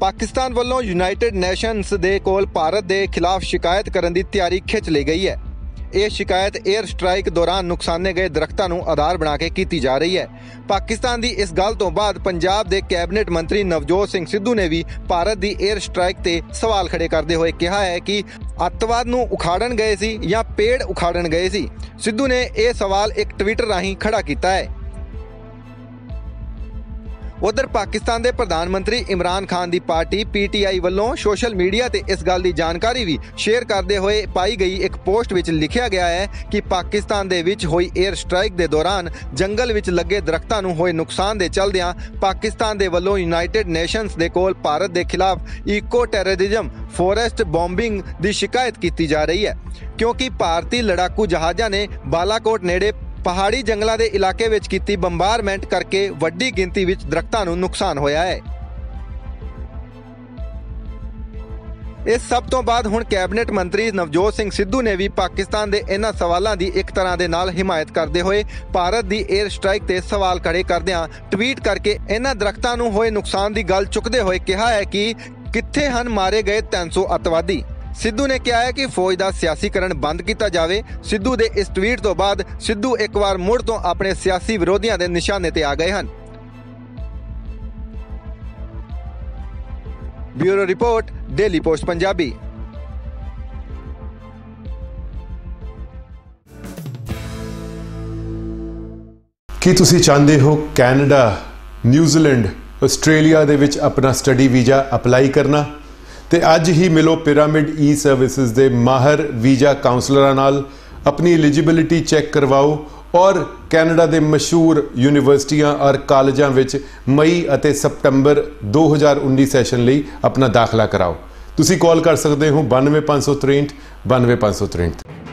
ਪਾਕਿਸਤਾਨ ਵੱਲੋਂ United nations ਦੇ ਕੋਲ ਭਾਰਤ ਦੇ ਖਿਲਾਫ ਸ਼ਿਕਾਇਤ ਕਰਨ ਦੀ ਤਿਆਰੀ ਖਿੱਚ ਲਈ ਗਈ ਹੈ। ਇਹ ਸ਼ਿਕਾਇਤ 에ਅਰ ਸਟ੍ਰਾਈਕ ਦੌਰਾਨ ਨੁਕਸਾਨੇ ਗਏ ਦਰਖਤਾਂ ਨੂੰ ਆਧਾਰ ਬਣਾ ਕੇ ਕੀਤੀ ਜਾ ਰਹੀ ਹੈ। ਪਾਕਿਸਤਾਨ ਦੀ ਇਸ ਗੱਲ ਤੋਂ ਬਾਅਦ ਪੰਜਾਬ ਦੇ ਕੈਬਨਿਟ ਮੰਤਰੀ ਨਵਜੋਤ ਸਿੰਘ ਸਿੱਧੂ ਨੇ ਵੀ ਭਾਰਤ ਦੀ 에ਅਰ ਸਟ੍ਰਾਈਕ ਤੇ ਸਵਾਲ ਖੜੇ ਕਰਦੇ ਹੋਏ ਕਿਹਾ ਹੈ ਕਿ ਅੱਤਵਾਦ ਨੂੰ ਉਖਾੜਨ ਗਏ ਸੀ ਜਾਂ ਪੇੜ ਉਖਾੜਨ ਗਏ ਸੀ। ਸਿੱਧੂ ਨੇ ਇਹ ਸਵਾਲ ਇੱਕ ਟਵਿੱਟਰ ਰਾਹੀਂ ਖੜਾ ਕੀਤਾ ਹੈ। ਉਧਰ ਪਾਕਿਸਤਾਨ ਦੇ ਪ੍ਰਧਾਨ ਮੰਤਰੀ ਇਮਰਾਨ ਖਾਨ ਦੀ ਪਾਰਟੀ ਪੀਟੀਆਈ ਵੱਲੋਂ ਸੋਸ਼ਲ ਮੀਡੀਆ ਤੇ ਇਸ ਗੱਲ ਦੀ ਜਾਣਕਾਰੀ ਵੀ ਸ਼ੇਅਰ ਕਰਦੇ ਹੋਏ ਪਾਈ ਗਈ ਇੱਕ ਪੋਸਟ ਵਿੱਚ ਲਿਖਿਆ ਗਿਆ ਹੈ ਕਿ ਪਾਕਿਸਤਾਨ ਦੇ ਵਿੱਚ ਹੋਈ 에ਅਰ ਸਟ੍ਰਾਈਕ ਦੇ ਦੌਰਾਨ ਜੰਗਲ ਵਿੱਚ ਲੱਗੇ ਦਰਖਤਾਂ ਨੂੰ ਹੋਏ ਨੁਕਸਾਨ ਦੇ ਚਲਦਿਆਂ ਪਾਕਿਸਤਾਨ ਦੇ ਵੱਲੋਂ ਯੂਨਾਈਟਿਡ ਨੇਸ਼ਨਸ ਦੇ ਕੋਲ ਭਾਰਤ ਦੇ ਖਿਲਾਫ ਈਕੋ ਟੈਰਰਿਜ਼ਮ ਫੋਰੈਸਟ ਬੰਬਿੰਗ ਦੀ ਸ਼ਿਕਾਇਤ ਕੀਤੀ ਜਾ ਰਹੀ ਹੈ। ਕਿਉਂਕਿ ਭਾਰਤੀ ਲੜਾਕੂ ਜਹਾਜ਼ਾਂ ਨੇ ਬਾਲਾਕੋਟ ਨੇੜੇ ਪਹਾੜੀ ਜੰਗਲਾਂ ਦੇ ਇਲਾਕੇ ਵਿੱਚ ਕੀਤੀ ਬੰਬਾਰਮੈਂਟ ਕਰਕੇ ਵੱਡੀ ਗਿਣਤੀ ਵਿੱਚ ਦਰਖਤਾਂ ਨੂੰ ਨੁਕਸਾਨ ਹੋਇਆ ਹੈ। ਇਸ ਸਭ ਤੋਂ ਬਾਅਦ ਹੁਣ ਕੈਬਨਿਟ ਮੰਤਰੀ ਨਵਜੋਤ ਸਿੰਘ ਸਿੱਧੂ ਨੇ ਵੀ ਪਾਕਿਸਤਾਨ ਦੇ ਇਹਨਾਂ ਸਵਾਲਾਂ ਦੀ ਇੱਕ ਤਰ੍ਹਾਂ ਦੇ ਨਾਲ ਹਿਮਾਇਤ ਕਰਦੇ ਹੋਏ ਭਾਰਤ ਦੀ 에ਅਰ ਸਟ੍ਰਾਈਕ ਤੇ ਸਵਾਲ ਖੜੇ ਕਰਦਿਆਂ ਟਵੀਟ ਕਰਕੇ ਇਹਨਾਂ ਦਰਖਤਾਂ ਨੂੰ ਹੋਏ ਨੁਕਸਾਨ ਦੀ ਗੱਲ ਚੁੱਕਦੇ ਹੋਏ ਕਿਹਾ ਹੈ ਕਿ ਕਿੱਥੇ ਹਨ ਮਾਰੇ ਗਏ 300 ਅੱਤਵਾਦੀ। ਸਿੱਧੂ ਨੇ ਕਿਹਾ ਹੈ ਕਿ ਫੌਜ ਦਾ ਸਿਆਸੀਕਰਨ ਬੰਦ ਕੀਤਾ ਜਾਵੇ। ਸਿੱਧੂ ਦੇ ਇਸ ਟਵੀਟ ਤੋਂ ਬਾਅਦ ਸਿੱਧੂ ਇੱਕ ਵਾਰ ਮੁੜ ਤੋਂ ਆਪਣੇ ਸਿਆਸੀ ਵਿਰੋਧੀਆਂ ਦੇ ਨਿਸ਼ਾਨੇ ਤੇ ਆ ਗਏ ਹਨ। Bureau report, daily post Punjabi. ਕੀ ਤੁਸੀਂ ਚਾਹੁੰਦੇ ਹੋ ਕੈਨੇਡਾ, ਨਿਊਜ਼ੀਲੈਂਡ, ਆਸਟ੍ਰੇਲੀਆ ਦੇ ਵਿੱਚ ਆਪਣਾ ਸਟੱਡੀ ਵੀਜ਼ਾ ਅਪਲਾਈ ਕਰਨਾ? ਤੇ ਅੱਜ ਹੀ ਮਿਲੋ ਪਿਰਾਮਿਡ ਈ ਸਰਵਿਸਿਜ਼ ਦੇ ਮਾਹਰ ਵੀਜ਼ਾ ਕਾਉਂਸਲਰਾਂ ਨਾਲ। ਆਪਣੀ ਐਲੀਜੀਬਿਲਿਟੀ ਚੈੱਕ ਕਰਵਾਓ ਔਰ ਕੈਨੇਡਾ ਦੇ ਮਸ਼ਹੂਰ ਯੂਨੀਵਰਸਿਟੀਆਂ ਔਰ ਕਾਲਜਾਂ ਵਿੱਚ ਮਈ ਅਤੇ ਸਤੰਬਰ 2019 ਸੈਸ਼ਨ ਲਈ ਆਪਣਾ ਦਾਖਲਾ ਕਰਾਓ। ਤੁਸੀਂ ਕਾਲ ਕਰ ਸਕਦੇ ਹੋ 92563 92563